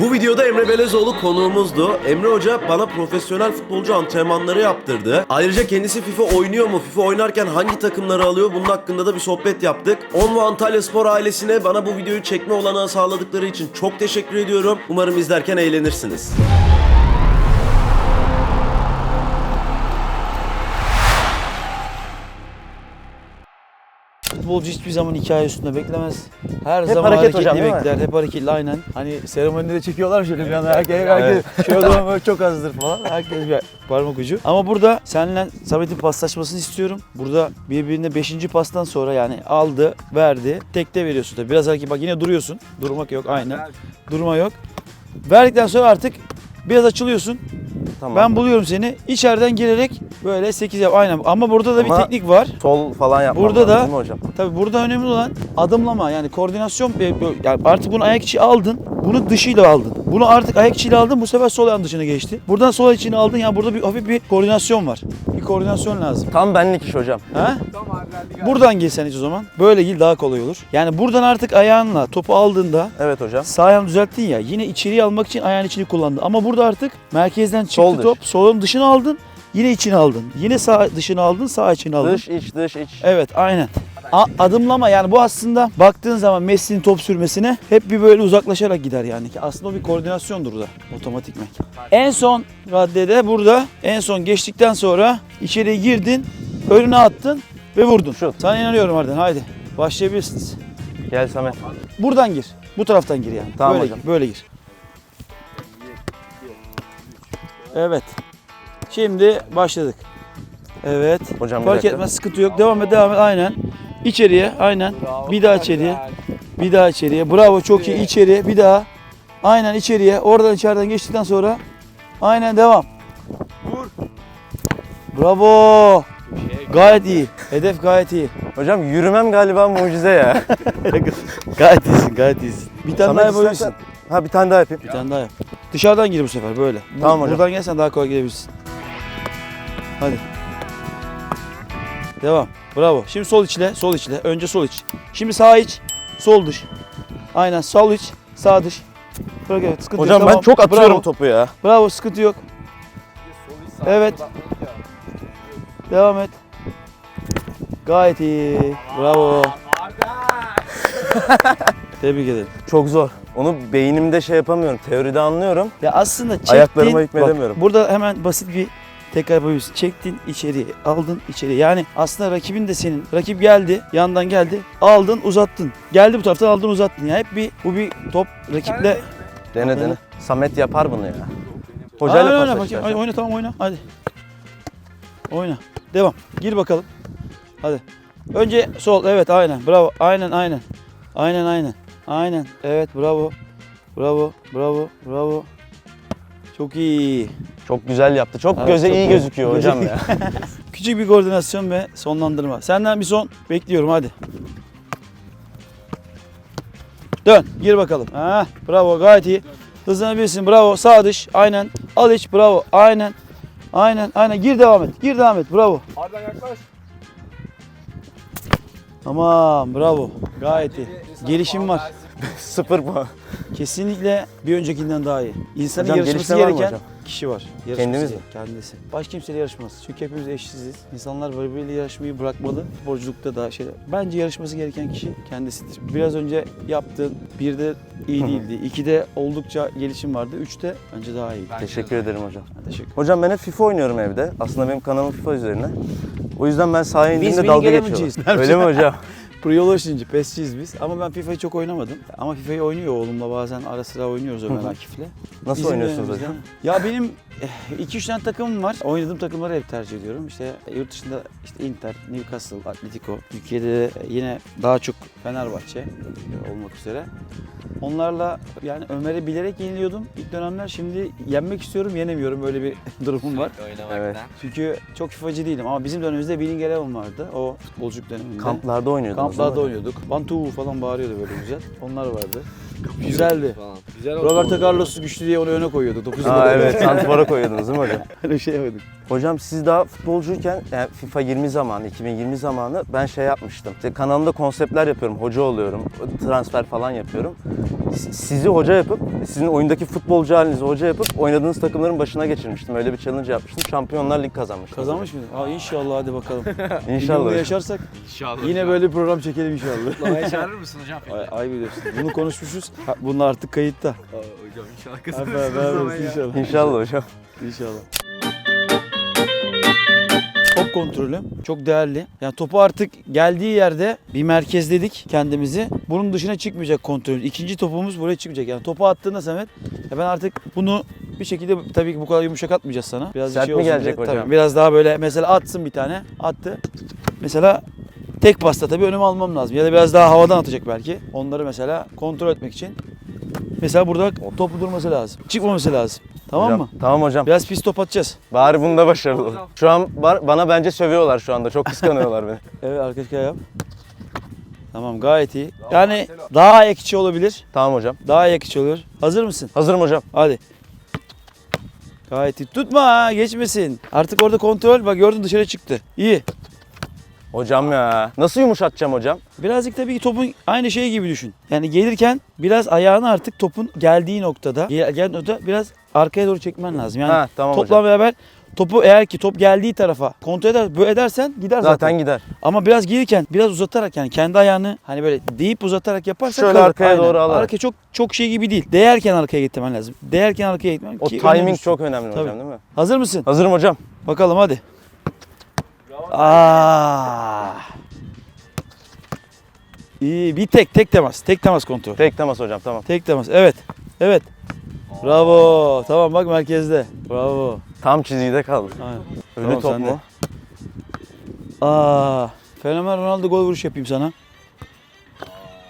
Bu videoda Emre Belezoğlu konuğumuzdu. Emre Hoca bana profesyonel futbolcu antrenmanları yaptırdı. Ayrıca kendisi FIFA oynuyor mu? FIFA oynarken hangi takımları alıyor? Bunun hakkında da bir sohbet yaptık. On ve Antalya Spor ailesine bana bu videoyu çekme olanağı sağladıkları için çok teşekkür ediyorum. Umarım izlerken eğlenirsiniz. Futbolcu hiçbir zaman hikaye üstünde beklemez. Her Hep zaman hareket hareketli hocam, bekler. Hep hareketli aynen. Hani seremonide de çekiyorlar şöyle bir anda herkes, herkes şöyle zaman böyle çok azdır falan. Herkes bir parmak ucu. Ama burada seninle Samet'in paslaşmasını istiyorum. Burada birbirine 5. pastan sonra yani aldı, verdi. Tekte veriyorsun tabii. Biraz hareket bak yine duruyorsun. Durmak yok aynen. Durma yok. Verdikten sonra artık biraz açılıyorsun. Tamam. Ben buluyorum seni. İçeriden girerek böyle 8 yap. Aynen. Ama burada da bir Ama- teknik var. Sol falan yapmam Burada lazım da- değil mi hocam? Tabii burada önemli olan adımlama yani koordinasyon e, yani artık bunu ayak içi aldın. Bunu dışıyla aldın. Bunu artık ayak içiyle aldın. Bu sefer sol ayağın dışına geçti. Buradan sol içine aldın. Yani burada bir hafif bir koordinasyon var. Bir koordinasyon lazım. Tam benlik iş hocam. Ha? Buradan gir sen hiç o zaman. Böyle gir daha kolay olur. Yani buradan artık ayağınla topu aldığında Evet hocam. sağ ayağını düzelttin ya yine içeriye almak için ayağın içini kullandın. Ama burada artık merkezden çıktı Sol dış. top. Solun dışına aldın. Yine içine aldın. Yine sağ dışına aldın, sağ içine aldın. Dış iç dış iç. Evet aynen. A- adımlama yani bu aslında baktığın zaman Messi'nin top sürmesine hep bir böyle uzaklaşarak gider yani. Ki Aslında o bir koordinasyondur da otomatikman. En son raddede burada en son geçtikten sonra içeriye girdin, önüne attın ve vurdun. Şut. Sana inanıyorum Arden haydi başlayabilirsiniz. Gel Samet. Buradan gir. Bu taraftan gir yani. Tamam böyle hocam. Gir, böyle gir. Evet. Şimdi başladık. Evet. Hocam Fark etmez sıkıntı yok. Devam et devam et aynen. İçeriye aynen. Bir daha içeriye. Bir daha içeriye. Bravo çok iyi. İçeriye bir daha. Aynen içeriye. Oradan içeriden geçtikten sonra aynen devam. Bravo. Gayet iyi. Hedef gayet iyi. Hocam yürümem galiba mucize ya. gayet iyisin, gayet iyisin. Bir tane daha yapabilirsin. istersen- Ha bir tane daha yapayım. Bir tane daha yap. Dışarıdan gir bu sefer böyle. Bu- Tamam hocam. Buradan gelsen daha kolay girebilirsin. Hadi. Devam. Bravo. Şimdi sol içle, sol içle. Önce sol iç. Şimdi sağ iç, sol dış. Aynen sol iç, sağ dış. Bırak evet sıkıntı Hocam yok. ben Tamam. çok atıyorum Bravo. topu ya. Bravo sıkıntı yok. Evet. Devam et. Gayet iyi. Bravo. Tebrik ederim. Çok zor. Onu beynimde şey yapamıyorum. Teoride anlıyorum. Ya aslında çektin. Ayaklarıma hükmedemiyorum. Bak, burada hemen basit bir tekrar yapabilirsin. Çektin içeriye, aldın içeriye. Yani aslında rakibin de senin. Rakip geldi, yandan geldi. Aldın, uzattın. Geldi bu taraftan aldın, uzattın. Yani hep bir bu bir top rakiple. Dene Dene. Samet yapar bunu ya. Hocayla. Hadi oyna tamam oyna. Hadi. Oyna. Devam. Gir bakalım. Hadi. Önce sol. Evet aynen. Bravo. Aynen aynen. Aynen aynen. Aynen. Evet bravo. Bravo. Bravo. Bravo. Çok iyi. Çok güzel yaptı. Çok Evet, göze çok iyi gözüküyor hocam ya. Küçük bir koordinasyon ve sonlandırma. Senden bir son bekliyorum hadi. Dön gir bakalım. Ha, bravo gayet iyi. Hızlanabilirsin bravo sağ dış aynen. Al iç bravo aynen. Aynen aynen gir devam et. Gir devam et bravo. Arda yaklaş. Tamam bravo. Gayet iyi. Gelişim var. Sıfır puan. Kesinlikle bir öncekinden daha iyi. İnsanın Hocam, yarışması gelişme var mı gereken hocam? kişi var. Yarışması Kendimiz mi? Kendisi. Başka kimseyle yarışmaz. Çünkü hepimiz eşsiziz. İnsanlar birbiriyle yarışmayı bırakmalı. Sporculukta da şey. Bence yarışması gereken kişi kendisidir. Biraz önce yaptığın birde iyi Hı hı. değildi. İkide oldukça gelişim vardı. Üçte bence daha iyi. Teşekkür ederim hocam. Teşekkür Hocam ben hep FIFA oynuyorum evde. Aslında benim kanalım FIFA üzerine. O yüzden ben sahaya indiğimde dalga geçiyorlar. Öyle mi hocam? Pro Evolution'cı, PES'ciyiz biz. Ama ben FIFA'yı çok oynamadım. Ama FIFA'yı oynuyor oğlumla bazen ara sıra oynuyoruz Ömer. Akif'le. Nasıl Bizim oynuyorsunuz dönemimizde- hocam? Ya benim 2-3 tane takımım var. Oynadığım takımları hep tercih ediyorum. İşte yurt dışında işte Inter, Newcastle, Atletico. Türkiye'de de yine daha çok Fenerbahçe olmak üzere. Onlarla yani Ömer'i bilerek yeniliyordum ilk dönemler. Şimdi yenmek istiyorum, yenemiyorum. Öyle bir durumum var. Evet. Çünkü çok FIFA'cı değilim ama bizim dönemimizde Winning Eleven vardı. O futbolculuk döneminde. Kamplarda oynuyordunuz. Mi? oynuyorduk. Bantu falan bağırıyordu böyle güzel. Onlar vardı. Güzeldi. Falan. Güzel oldu. Roberto Carlos güçlü diye onu öne koyuyordu. 9 Aa evet santifora koyuyordunuz değil mi hocam? Öyle şey yapıyorduk. Hocam siz daha futbolcuyken yani FIFA 20 zamanı, 2020 zamanı ben şey yapmıştım. İşte kanalımda konseptler yapıyorum, hoca oluyorum, transfer falan yapıyorum. Sizi hoca yapıp, sizin oyundaki futbolcu halinizi hoca yapıp oynadığınız takımların başına geçirmiştim. Öyle bir challenge yapmıştım. Şampiyonlar Lig kazanmıştım. Kazanmış mıydın? Aa inşallah hadi bakalım. Bir İnşallah. bunu hocam. yaşarsak İnşallah. yine böyle bir program çekelim inşallah. Doğaya çağırır mısın hocam? ay, ay biliyorsun. Bunu konuşmuşuz. Ha, Bunlar artık kayıtta. Aa, hocam inşallah ver ama olsun ya. inşallah. İnşallah hocam. İnşallah. Top kontrolü çok değerli. Yani topu artık geldiği yerde bir merkezledik kendimizi. Bunun dışına çıkmayacak kontrol. İkinci topumuz buraya çıkmayacak. Yani topu attığında Samet ya ben artık bunu bir şekilde tabii ki bu kadar yumuşak atmayacağız sana. Biraz Sert mi olsun gelecek diye. hocam? Tabii, biraz daha böyle mesela atsın bir tane. Attı. Mesela tek pasta tabii önüme almam lazım. Ya da biraz daha havadan atacak belki. Onları mesela kontrol etmek için. Mesela burada topu durması lazım. Çıkmaması lazım. Tamam Hocam, mı? Tamam hocam. Biraz pis top atacağız. Bari bunda başarılı olun. Şu an var- bana bence sövüyorlar şu anda. Çok kıskanıyorlar beni. Evet arkadaşlar yap. Tamam gayet iyi. Yani daha ekçi olabilir. Tamam hocam. Daha ekçi olur. Hazır mısın? Hazırım hocam. Hadi. Gayet iyi. Tutma ha, geçmesin. Artık orada kontrol. Bak gördün dışarı çıktı. İyi. Hocam ya. Nasıl yumuşatacağım hocam? Birazcık tabii ki topun aynı şey gibi düşün. Yani gelirken biraz ayağını artık topun geldiği noktada, gel, gel noktada biraz arkaya doğru çekmen lazım. Yani ha tamam topla hocam. beraber topu eğer ki top geldiği tarafa kontrol eder, böyle edersen gider zaten. Zaten gider. Ama biraz gelirken biraz uzatarak yani kendi ayağını hani böyle deyip uzatarak yaparsan Şöyle kalır. arkaya doğru alarak. Arka çok çok şey gibi değil. Değerken arkaya gitmen lazım. Değerken arkaya gitmen O timing önemlisi. çok önemli hocam Tabii. değil mi? Hazır mısın? Hazırım hocam. Bakalım hadi. Aa. İyi bir tek tek temas. Tek temas kontrol. Tek temas hocam tamam. Tek temas. Evet. Evet. Bravo. Tamam bak merkezde. Bravo. Tam çizgide kaldı. Aynen. Ölü Tamam, top mu? Aa. Fenomen Ronaldo gol vuruş yapayım sana.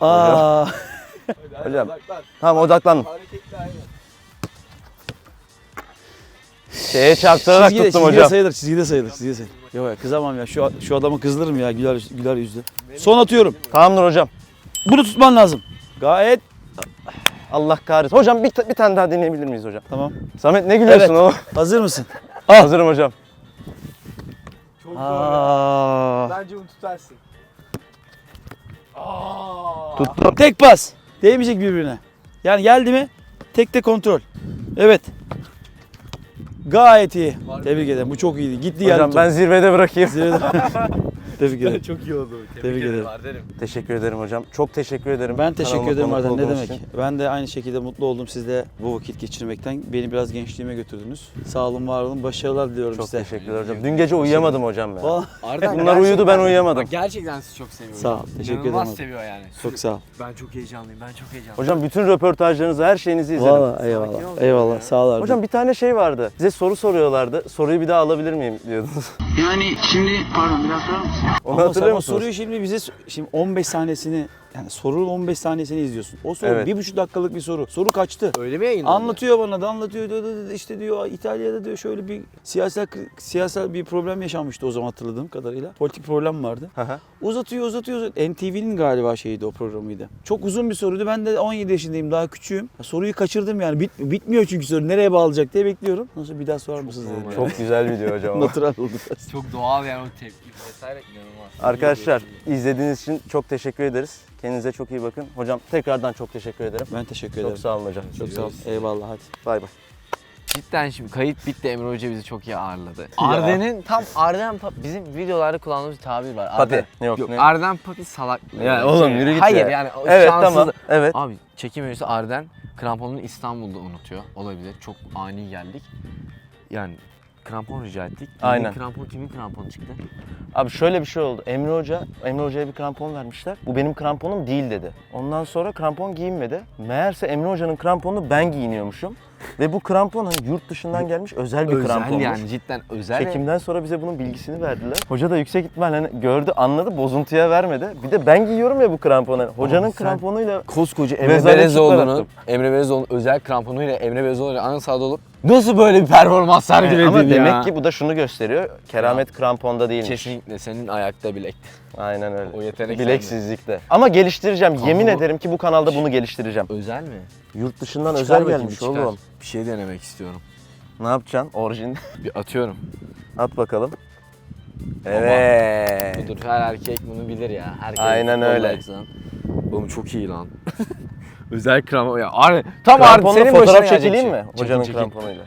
Aa. Hocam. Tamam odaklandım. Şeye çarptırarak çizgide, tuttum çizgide hocam. sayılır, çizgide sayılır, çizgide sayılır. Yok ya kızamam ya. Şu şu adamı kızdırırım ya güler güler yüzlü. Son atıyorum. Tamamdır hocam. Bunu tutman lazım. Gayet Allah kahretsin. Hocam bir, ta- bir tane daha deneyebilir miyiz hocam? tamam. Samet ne gülüyorsun o? Hazır mısın? Hazırım hocam. Çok zor. Aa. Bence bunu tutarsın. Aa. Tuttum. Tek pas. Değmeyecek birbirine. Yani geldi mi? Tek de kontrol. Evet. Gayet iyi. Tebrik ederim. Bu çok iyiydi. Gitti geldi. Hocam top. ben zirvede bırakayım. Zirvede- Tebrik ederim. Çok iyi oldu. Tebrik ederim. Ardenim. Teşekkür ederim hocam. Çok teşekkür ederim. Ben teşekkür ederim Arden. Ne demek? için. Ben de aynı şekilde mutlu oldum sizle bu vakit geçirmekten. Beni biraz gençliğime götürdünüz. Sağ olun, var olun. Başarılar diliyorum Çok size. teşekkürler hocam. Dün gece uyuyamadım hocam. Vallahi Arden Bunlar uyudu ben uyuyamadım. Gerçekten sizi çok seviyorum. Sağ ol, teşekkür İnanılmaz ederim. seviyor yani. Çok sağ ol. Ben çok heyecanlıyım. Ben çok heyecanlıyım. Hocam bütün röportajlarınızı, her şeyinizi izledim. Ol eyvallah. Eyvallah. Sağ ol. Hocam bir tane şey vardı. Size soru soruyorlardı. Soruyu bir daha alabilir miyim diyordunuz. Yani şimdi pardon biraz sorar mısın? Onu Ama hatırlıyor o musunuz? soruyu şimdi bize şimdi 15 sahnesini yani sorunun 15 sahnesini izliyorsun. O soru Evet. bir buçuk dakikalık bir soru. Soru kaçtı. Öyle mi yayınlandı? Anlatıyor bana da anlatıyor diyor, diyor, diyor, işte diyor İtalya'da diyor şöyle bir siyasal siyasal bir problem yaşanmıştı o zaman hatırladığım kadarıyla. Politik problem vardı. Hı hı. Uzatıyor uzatıyor. uzatıyor. NTV'nin galiba şeyiydi o programıydı. Çok uzun bir soruydu. Ben de 17 yaşındayım daha küçüğüm. Ya Soruyu kaçırdım yani. Bit, bitmiyor çünkü soru. Nereye bağlayacak diye bekliyorum. Nasıl bir daha sorar mısınız dedim. normal. Çok güzel video hocam. Natural oldu. Çok doğal yani o tepki vesaire inanılmaz. Arkadaşlar izlediğiniz için çok teşekkür ederiz. Kendinize çok iyi bakın. Hocam tekrardan çok teşekkür ederim. Ben teşekkür ederim. Çok sağ olun hocam. Çok sağ ol. Eyvallah hadi. Bay bay. Cidden şimdi kayıt bitti Emre Hoca bizi çok iyi ağırladı. Arden'in tam Arden bizim videolarda kullandığımız bir tabir var. Papi. Arden, Yok, yok ne? Arden Papi salaklığı. Ya oğlum yürü git Hayır ya. yani o Evet şanssızlık. tamam. Evet. Abi çekim öncesi Arden kramponunu İstanbul'da unutuyor. Olabilir. Çok ani geldik. Yani krampon rica ettik. Kimin Aynen. Krampon kimin kramponu çıktı? Abi şöyle bir şey oldu. Emre Hoca, Emre Hoca'ya bir krampon vermişler. Bu benim kramponum değil dedi. Ondan sonra krampon giyinmedi. Meğerse Emre Hoca'nın kramponunu ben giyiniyormuşum. Ve bu krampon hani yurt dışından gelmiş özel bir özel kramponmuş. yani cidden özel. Çekimden sonra bize bunun bilgisini verdiler. Hoca da yüksek ihtimalle hani gördü, anladı, bozuntuya vermedi. Bir de ben giyiyorum ya bu kramponu. Hocanın Oğlum sen- kramponuyla Koskoca Emre çıktı Emre Belezoğlu'nun özel kramponuyla Emre Belezoğlu'yla aynı sahada olup Nasıl böyle bir performans sergiledin Ama ya? demek ki bu da şunu gösteriyor. Keramet kramponda değilmiş. Kesinlikle senin ayakta bilek. Aynen öyle. O yetenek Bileksizlikte. Ama geliştireceğim. Yemin bu- ederim ki bu kanalda bunu geliştireceğim. Özel mi? Yurt dışından Çıkar özel bakayım, gelmiş çıkar. oğlum. Bir şey denemek istiyorum. Ne yapacaksın? Orijin. Bir atıyorum. At bakalım. Evet. Budur her erkek bunu bilir ya. Herkes Aynen öyle. Oğlum çok iyi lan. Özel krampon ya. Abi, tam Kramponla senin fotoğraf başına çekileyim gelecek mi? şey. Hocanın çekil. kramponuyla.